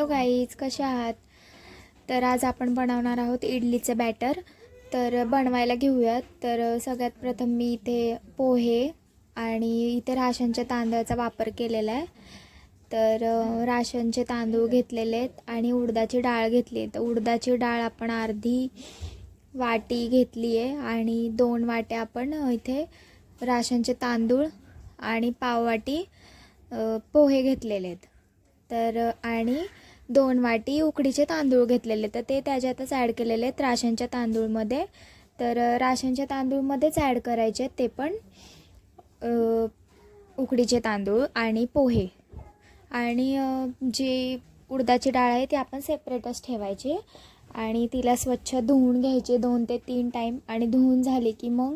Hello guys कसे आहात? तर आज आपण बनवणार आहोत इडलीचं बॅटर तर बनवायला घेऊयात. तर सगळ्यात प्रथम मी इथे पोहे आणि इथे राशनच्या तांदळाचा वापर केलेला आहे. तर राशनचे तांदूळ घेतलेले आहेत आणि उडदाची डाळ घेतली आहे. तर उडदाची डाळ आपण अर्धी वाटी घेतली आहे आणि दोन वाट्या आपण इथे राशनचे तांदूळ आणि पाववाटी पोहे घेतलेले आहेत. तर आणि दोन वाटी उकडीचे तांदूळ घेतलेले तर ते त्याच्यातच ॲड केलेले आहेत राशनच्या तांदूळमध्ये. तर राशनच्या तांदूळमध्येच ॲड करायचे आहेत ते पण उकडीचे तांदूळ आणि पोहे. आणि जी उडदाची डाळ आहे ती आपण सेपरेटच ठेवायची आणि तिला स्वच्छ धुवून घ्यायचे दोन ते तीन टाईम आणि धुवून झाली की मग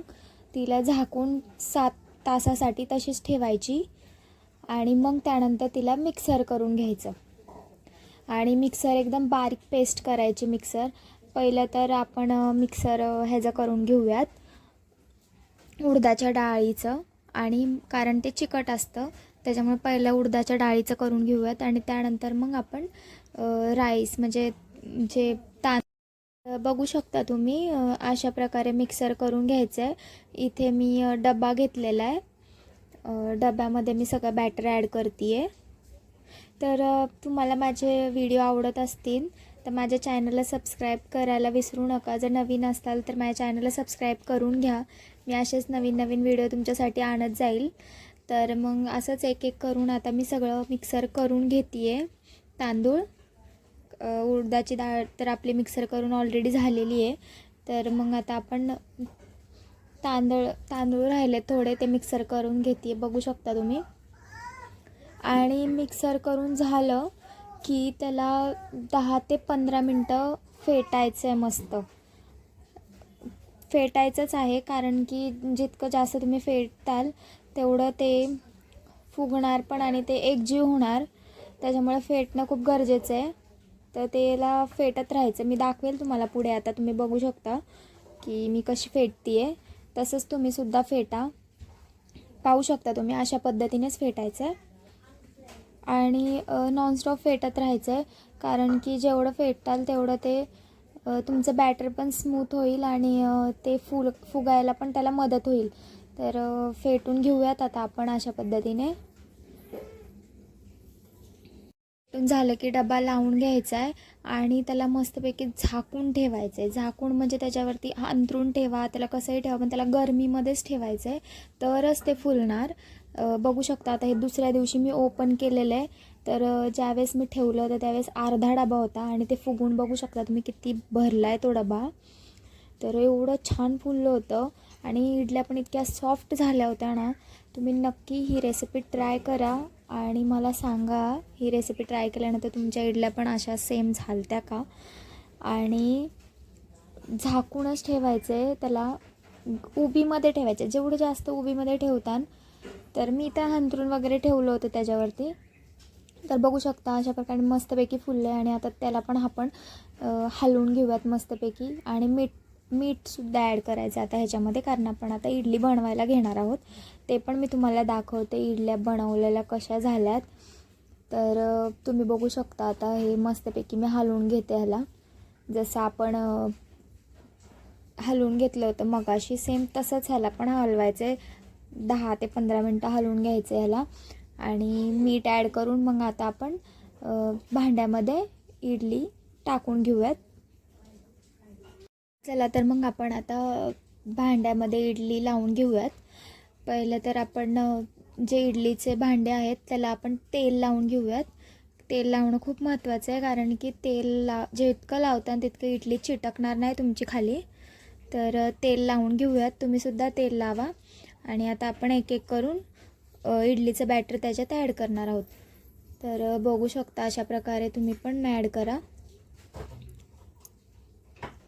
तिला झाकून सात तासासाठी तशीच ठेवायची. आणि मग त्यानंतर तिला मिक्सर करून घ्यायचं. आणि मिक्सर एकदम बारीक पेस्ट करायची मिक्सर पहिलं तर आपण मिक्सर ह्याचं करून घेऊयात. उडदाच्या डाळीचं आणि कारण ते चिकट असतं त्याच्यामुळे पहिलं उडदाच्या डाळीचं करून घेऊयात आणि त्यानंतर मग आपण राईस म्हणजे जे तांदूळ बघू शकता तुम्ही अशा प्रकारे मिक्सर करून घ्यायचं आहे इथे मी डबा घेतलेला आहे. डब्यामध्ये मी सगळं बॅटर ॲड करते आहे तर तुम्हाला माझे व्हिडिओ आवडत असतील तर माझ्या चॅनलला सबस्क्राईब करायला विसरू नका. जर नवीन असाल तर माझ्या चॅनलला सबस्क्राईब करून घ्या. मी असेच नवीन नवीन व्हिडिओ तुमच्यासाठी आणत जाईल. तर मग असंच एक एक करून आता मी सगळं मिक्सर करून घेते आहे तांदूळ उडदाची डाळ तर आपली मिक्सर करून ऑलरेडी झालेली आहे. तर मग आता आपण तांदूळ तांदूळ राहिले थोडे ते मिक्सर करून घेते बघू शकता तुम्ही. आणि मिक्सर करून झालं की त्याला दहा ते पंधरा मिनटं फेटायचं आहे मस्त. फेटायचंच आहे कारण की जितकं जास्त तुम्ही फेटताल तेवढं ते फुगणार पण आणि ते एकजीव होणार. त्याच्यामुळे फेटणं खूप गरजेचं आहे तर त्याला फेटत राहायचं. मी दाखवेल तुम्हाला पुढे आता. तुम्ही बघू शकता की मी कशी फेटते आहे तसंच तुम्हीसुद्धा फेटा. पाहू शकता तुम्ही अशा पद्धतीनेच फेटायचं आहे आणि नॉनस्टॉप फेटत राहायचं आहे कारण की जेवढं फेटाल तेवढं ते तुमचं बॅटर पण स्मूथ होईल आणि ते फुल फुगायला पण त्याला मदत होईल. तर फेटून घेऊयात आता आपण अशा पद्धतीने. फेटून झालं की डबा लावून घ्यायचा आहे आणि त्याला मस्तपैकी झाकून ठेवायचं आहे झाकून म्हणजे त्याच्यावरती अंतरून ठेवा त्याला कसंही ठेवा पण त्याला गरमीमध्येच ठेवायचं आहे तरच ते फुलणार. बघू शकता. आता हे दुसऱ्या दिवशी मी ओपन केलेलं आहे. तर ज्यावेळेस मी ठेवलं होतं त्यावेळेस अर्धा डबा होता आणि ते फुगून बघू शकता तुम्ही किती भरला आहे तो डबा. तर एवढं छान फुललं होतं आणि इडल्या पण इतक्या सॉफ्ट झाल्या होत्या ना. तुम्ही नक्की ही रेसिपी ट्राय करा आणि मला सांगा ही रेसिपी ट्राय केल्यानंतर तुमच्या इडल्या पण अशा सेम झालत्या का? आणि झाकूनच ठेवायचं आहे त्याला उबीमध्ये ठेवायचं जेवढं जास्त उबीमध्ये ठेवतान तर मी त्या हंतरून वगैरे ठेवलं होतं त्याच्यावरती. तर बघू शकता अशा प्रकारे मस्तपैकी फुलले आणि आता त्याला पण आपण हलवून घेऊयात मस्तपैकी. आणि मीठ मीठसुद्धा ॲड करायचं आता ह्याच्यामध्ये कारण आपण आता इडली बनवायला घेणार आहोत. ते पण मी तुम्हाला दाखवते इडल्या बनवलेल्या कशा झाल्यात. तर तुम्ही बघू शकता आता हे मस्तपैकी मी हलवून घेते ह्याला. जसं आपण हलवून घेतलं होतं मगाशी सेम तसंच ह्याला पण हलवायचं आहे दहा ते पंधरा मिनटं हलवून घ्यायचं ह्याला आणि मीठ ॲड करून मग आता आपण भांड्यामध्ये इडली टाकून घेऊयात. चला तर मग आपण आता भांड्यामध्ये इडली लावून घेऊयात. पहिलं तर आपण जे इडलीचे भांडे आहेत त्याला आपण तेल लावून घेऊयात. तेल लावणं खूप महत्त्वाचं आहे कारण की तेल ला जितकं लावता तितकं इडली चिटकणार नाही तुमची खाली. तर तेल लावून घेऊयात. तुम्हीसुद्धा तेल लावा. आणि आता आपण एक एक करून इडलीचं बॅटर त्याच्यात ॲड करणार आहोत. तर बघू शकता अशा प्रकारे तुम्ही पण ॲड करा.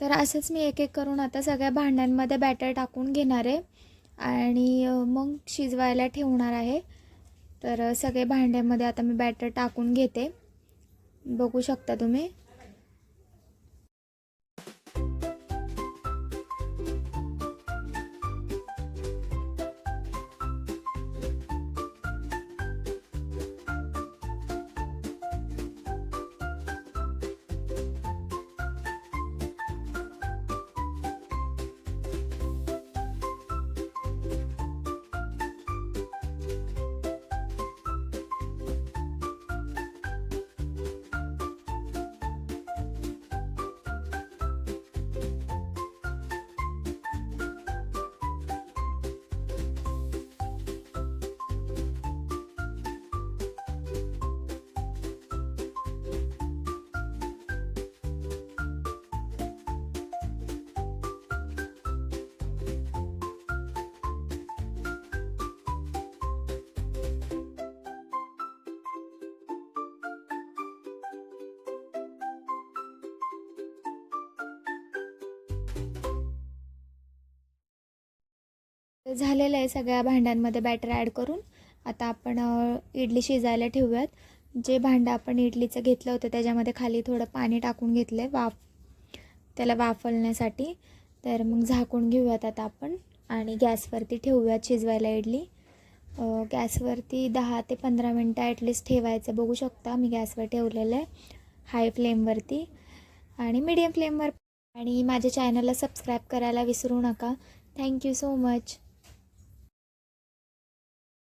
तर असंच मी एक एक करून आता सगळ्या भांड्यांमध्ये बॅटर टाकून घेणार आहे. आणि मग शिजवायला ठेवणार आहे. तर सगळे भांड्यामध्ये आता मी बॅटर टाकून घेते. बघू शकता तुम्ही. झालेलं आहे सगळ्या भांड्यांमध्ये बॅटर ॲड करून. आता आपण इडली शिजायला ठेवूयात. जे भांडं आपण इडलीचं घेतलं होतं त्याच्यामध्ये खाली थोडं पाणी टाकून घेतलं आहे वाफ त्याला वाफलण्यासाठी तर मग झाकून घेऊयात आता आपण आणि गॅसवरती ठेवूयात शिजवायला इडली. गॅसवरती दहा ते पंधरा मिनटं ॲटलिस्ट ठेवायचं. बघू शकता मी गॅसवर ठेवलेलं आहे हाय फ्लेमवरती आणि मीडियम फ्लेमवर आणि माझ्या चॅनलला सबस्क्राईब करायला विसरू नका. Thank you so much